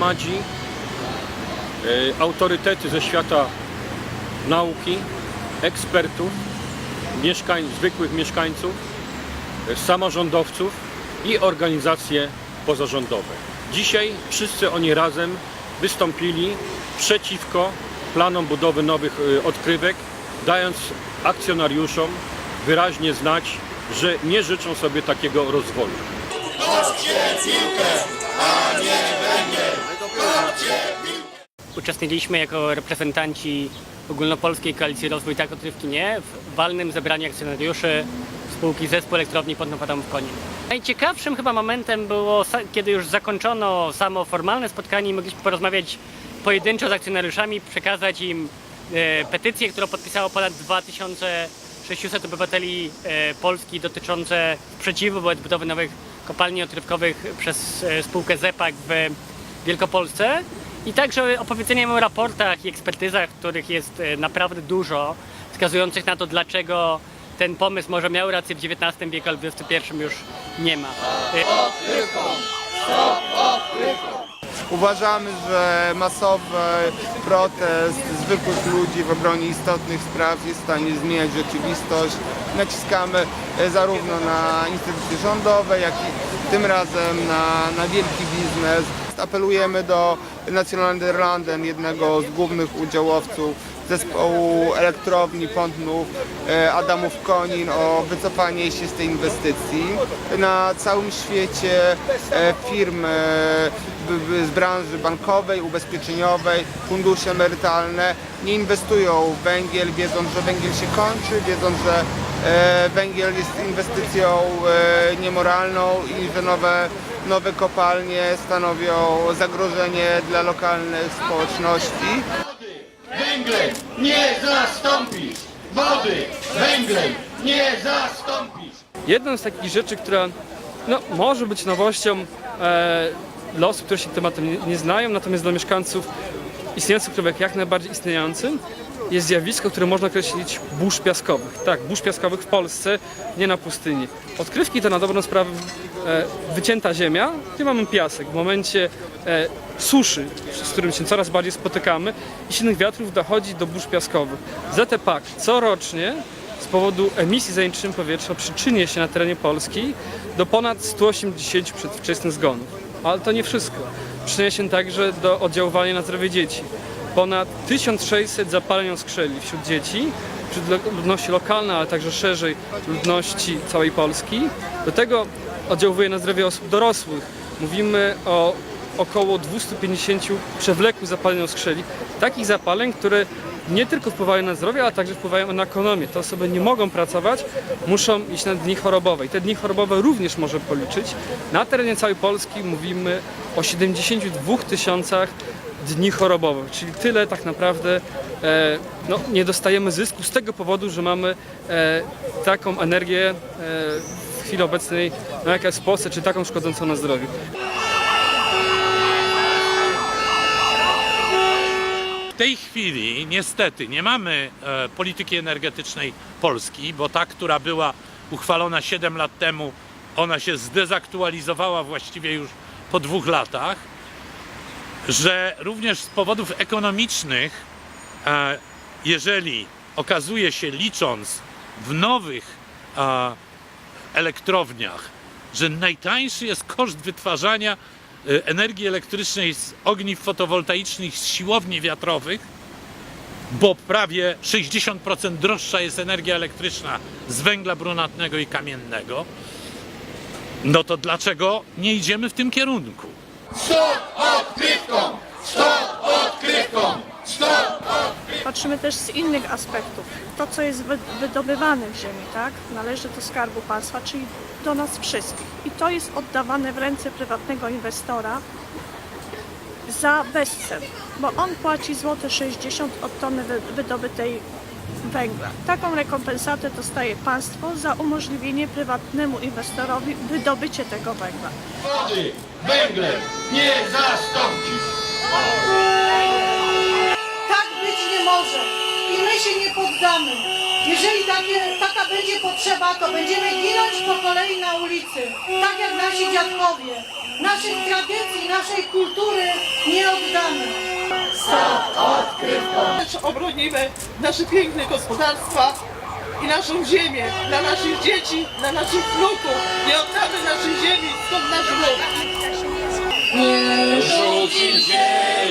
gromadzi e, autorytety ze świata nauki, ekspertów, mieszkań, zwykłych mieszkańców, e, samorządowców i organizacje pozarządowe. Dzisiaj wszyscy oni razem wystąpili przeciwko planom budowy nowych e, odkrywek, dając akcjonariuszom wyraźnie znać, że nie życzą sobie takiego rozwoju. Uczestniczyliśmy jako reprezentanci Ogólnopolskiej Koalicji Rozwój Tak Odkrywki Nie w walnym zebraniu akcjonariuszy spółki Zespół Elektrowni Podnopadam w Koni. Najciekawszym chyba momentem było, kiedy już zakończono samo formalne spotkanie i mogliśmy porozmawiać pojedynczo z akcjonariuszami, przekazać im e, petycję, którą podpisało ponad 2600 obywateli e, Polski dotyczące sprzeciwu wobec budowy nowych kopalni odkrywkowych przez e, spółkę ZEPAK w Wielkopolsce. I także opowiedzenie im o raportach i ekspertyzach, których jest e, naprawdę dużo, wskazujących na to, dlaczego ten pomysł może miał rację w XIX wieku, ale w XXI już nie ma. E, Uważamy, że masowy protest zwykłych ludzi w obronie istotnych spraw jest w stanie zmieniać rzeczywistość. Naciskamy e, zarówno na instytucje rządowe, jak i tym razem na, na wielki biznes. Apelujemy do Nationalderlanden, jednego z głównych udziałowców zespołu elektrowni Pątnów e, Adamów Konin o wycofanie się z tej inwestycji. Na całym świecie e, firmy b- z branży bankowej, ubezpieczeniowej, fundusze emerytalne nie inwestują w węgiel, wiedząc, że węgiel się kończy, wiedząc, że e, węgiel jest inwestycją e, niemoralną i że nowe, nowe kopalnie stanowią zagrożenie dla lokalnych społeczności. Węglem nie zastąpisz! Wody węglem nie zastąpisz! Jedną z takich rzeczy, która no, może być nowością e, dla osób, które się tematem nie, nie znają, natomiast dla mieszkańców istniejących krówek jak najbardziej istniejącym, jest zjawisko, które można określić burz piaskowych. Tak, burz piaskowych w Polsce, nie na pustyni. Odkrywki to na dobrą sprawę e, wycięta ziemia, gdzie mamy piasek. W momencie e, suszy, z którym się coraz bardziej spotykamy, i silnych wiatrów dochodzi do burz piaskowych. ZTPAK corocznie z powodu emisji zanieczyszczeń powietrza przyczynia się na terenie Polski do ponad 180 przedwczesnych zgonów. Ale to nie wszystko. Przyczynia się także do oddziaływania na zdrowie dzieci. Ponad 1600 zapaleń oskrzeli wśród dzieci, wśród ludności lokalnej, ale także szerzej ludności całej Polski. Do tego oddziałuje na zdrowie osób dorosłych. Mówimy o około 250 przewlekłych zapaleń oskrzeli. Takich zapaleń, które nie tylko wpływają na zdrowie, ale także wpływają na ekonomię. Te osoby nie mogą pracować, muszą iść na dni chorobowe. I te dni chorobowe również może policzyć. Na terenie całej Polski mówimy o 72 tysiącach dni chorobowych, czyli tyle tak naprawdę e, no, nie dostajemy zysku z tego powodu, że mamy e, taką energię e, w chwili obecnej, no, jaka jest w Polsce, czy taką szkodzącą na zdrowiu. W tej chwili niestety nie mamy e, polityki energetycznej Polski, bo ta, która była uchwalona 7 lat temu, ona się zdezaktualizowała właściwie już po dwóch latach, że również z powodów ekonomicznych, jeżeli okazuje się licząc w nowych elektrowniach, że najtańszy jest koszt wytwarzania e, energii elektrycznej z ogniw fotowoltaicznych, z siłowni wiatrowych, bo prawie 60% droższa jest energia elektryczna z węgla brunatnego i kamiennego, no to dlaczego nie idziemy w tym kierunku? Patrzymy też z innych aspektów. To, co jest wy- wydobywane w ziemi, tak, należy do skarbu państwa, czyli do nas wszystkich. I to jest oddawane w ręce prywatnego inwestora za bezcen, bo on płaci złote 60 od tony wy- wydobytej węgla. Taką rekompensatę dostaje państwo za umożliwienie prywatnemu inwestorowi wydobycie tego węgla. Wody węglem nie zastąpisz! Tak być nie może i my się nie poddamy. Jeżeli takie, taka będzie potrzeba, to będziemy ginąć po kolei na ulicy, tak jak nasi dziadkowie. Naszych tradycji, naszej kultury nie oddamy. też obronimy nasze piękne gospodarstwa i naszą ziemię dla naszych dzieci, dla naszych wnuków. Nie oddamy naszej ziemi, stąd nasz lud. Rzucił ziemi,